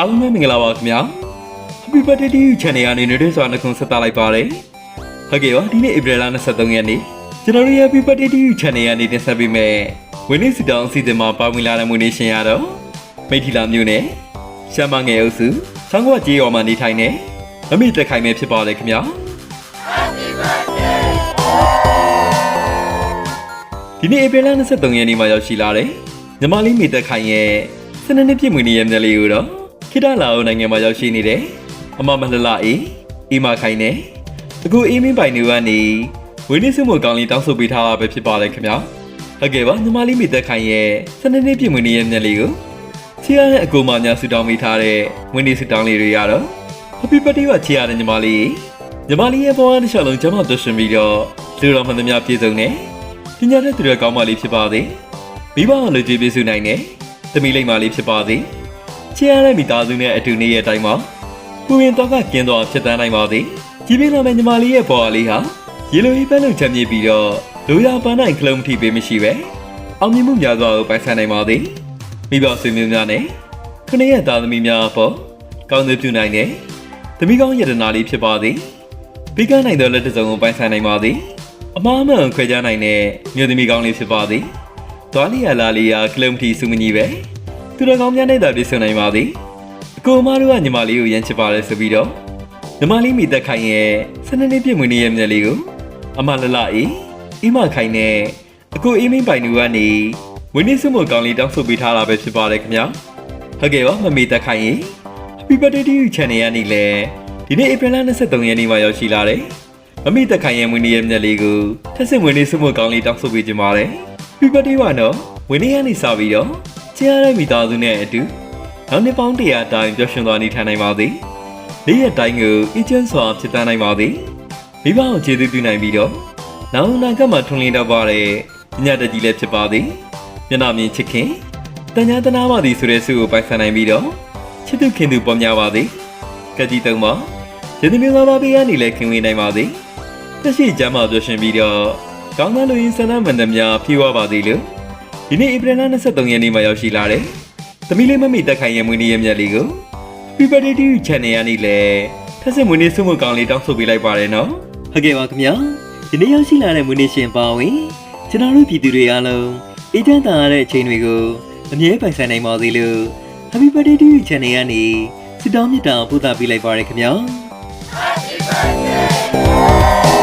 အားလုံးပဲမင်္ဂလာပါခင်ဗျာ Happy Birthday to you channel ကနေနေတဲ့စွာနှုတ်ခွန်းဆက်သလိုက်ပါတယ်ဟုတ်ကဲ့ပါဒီနေ့ April 23ရက်နေ့ကျွန်တော်တို့ရဲ့ Happy Birthday to you channel ကနေတင်ဆက်ပေးမယ်ဝင်းနေစီတောင်အစီအစဉ်မှာပါဝင်လာတဲ့မွေးနေ့ရှင်ရတော့မိထီလာမျိုးနဲ့ရှမ်းမငယ်အုပ်စုဆောင်းကွာကြေးရော်မှာနေထိုင်နေမမိတက်ခိုင်မဲ့ဖြစ်ပါတယ်ခင်ဗျာဒီနေ့ April 23ရက်နေ့မှာရောက်ရှိလာတယ်ညီမလေးမိတက်ခိုင်ရဲ့စနေနေ့ပြည့်မွေးနေ့ရဲ့မျက်လေးကိုတော့ ခိတလာအိုနိုင်ငံမှာရောက်ရှိနေတယ်အမမလှလှအေးအီမာခိုင်နဲ့အခုအေးမင်းပိုင်နေကနေဝင်းနေစုမှုကောင်းလေးတောင်းဆိုပေးထားတာပဲဖြစ်ပါတယ်ခင်ဗျာဟုတ်ကဲ့ပါညီမလေးမိတက်ခိုင်ရဲ့စနေနေ့ပြည့်မွေးနေ့ရဲ့မျက်လေးကိုချီရတဲ့အကူမများဆူတောင်းပေးထားတဲ့ဝင်းနေဆူတောင်းလေးတွေရတော့ Happy birthday ပါချီရတဲ့ညီမလေးညီမလေးရဲ့ဘဝတစ်လျှောက်လုံးကျမတို့ရှင်ပြီးတော့လူတော်မှန်သမျှပြည့်စုံနေပညာတတ်သူတွေကောင်းမလေးဖြစ်ပါစေမိဘလူကြီးပြည့်စုံနိုင်တဲ့သမီးလိမ့်မလေးဖြစ်ပါစေ ချီရတဲ့မိသားစုနဲ့အတူနေရဲ့အတိုင်းမှာပူရင်တော့ကကင်းတော်ဖြစ်တန်းနိုင်ပါစေကြီးပြင်းလာမယ့်ညီမလေးရဲ့ဘဝလေးဟာရေလိုရေးပန်းလုံးချမ်းမြေပြီးတော့လူရပန်းနိုင်ခလုံးထိပေးမရှိပဲအောင်မြင်မှုများစွာကိုပိုင်ဆိုင်နိုင်ပါစေမိဘဆွေမျိုးများနဲ့ခဏရဲ့သားသမီးများအပေါ်ကောင်းသပြုနိုင်တဲ့သမီးကောင်းယတနာလေးဖြစ်ပါသည်ပြီးကနိုင်တဲ့လက်တစ်စုံကိုပိုင်ဆိုင်နိုင်ပါသည်အမားမှန်ခွဲခြားနိုင်တဲ့မြို့သမီးကောင်းလေးဖြစ်ပါသည်သွားလီယာလာလီယာကလမ်တီစုမကြီးပဲ သူတော်ကောင်းများနဲ့သာပြည့်စုံနိုင်ပါသည်အကိုအမတို့ကညီမလေးကိုရမ်းချစ်ပါလဲဆိုပြီးတော့ညီမလေးမိသက်ခိုင်ရဲ့စနေနေ့ပြည့်မွေးနေ့ရဲ့မျက်လေးကိုအမလလအေးအီမခိုင်နဲ့အကိုအေးမင်းပိုင်သူကနေဝင်းနေစုမကောင်းလေးတောင်းဆိုပေးထားတာပဲဖြစ်ပါတယ်ခင်ဗျာဟုတ်ကဲ့ပါမမေသက်ခိုင်ရေ Happy birthday to you channel ကနေလေဒီနေ့ April 23ရက်နေ့မှာရောက်ရှိလာတယ်။မမိတက်ခိုင်ရဲ့မွေးနေ့ရဲ့မျက်လေးကိုထက်စစ်မွေးနေ့စုမကောင်းလေးတောင်းဆိုပေးကြပါမယ်။ Happy birthday ပါနော်။မွေးနေ့ကနေစပြီးတော့ ချစ်ရတဲ့မိသားစုနဲ့အတူနောက်နှစ်ပေါင်းတရာတိုင်ပျော်ရွှင်သွားနေထိုင်နိုင်ပါသည်။နေ့ရက်တိုင်းကိုအကျဉ်းစွာဖြစ်တန်းနိုင်ပါသည်။မိဘကိုကျေးဇူးပြုနိုင်ပြီးတော့နောက်အနာဂတ်မှာထွန်းလင်းတော့ပါတဲ့ညတကြီးလည်းဖြစ်ပါသည်။မျက်နှာမြင်ချစ်ခင်တန်ညာတနာပါသည်ဆိုတဲ့ဆုကိုပိုင်ဆိုင်နိုင်ပြီးတော့ချစ်သူခင်သူပေါ်များပါသည်ကကြီးတုံးပါယနေ့မျိုးသားပါပေးရနေလဲခင်ဝင်နိုင်ပါသည်တက်ရှိကြမှာပြောရှင်ပြီးတော့ကောင်းသောလူရင်းဆန္ဒမန္တများဖြည့်ဝပါသည်လို့ ဒီနေ့ဧပြီလ23ရက်နေ့မှာရောက်ရှိလာတယ်သမီးလေးမမိတက်ခိုင်ရဲ့မွေးနေ့ရဲ့မြတ်လေးကို Happy birthday to you channel ရနေလဲထက်စစ်မွေးနေ့ဆုမကောင်းလေးတောင်းဆိုပေးလိုက်ပါတယ်နော်ဟုတ်ကဲ့ပါခင်ဗျာဒီနေ့ရောက်ရှိလာတဲ့မွေးနေ့ရှင်ပါဝင်ကျွန်တော်တို့ပြည်သူတွေအားလုံးအေးချမ်းသာရတဲ့အချိန်တွေကိုအမြဲပိုင်ဆိုင်နိုင်ပါသေးလို့ Happy birthday to you channel ကနေစစ်တောင်းမြတ်တာပို့သပေးလိုက်ပါရခင်ဗျာ Happy birthday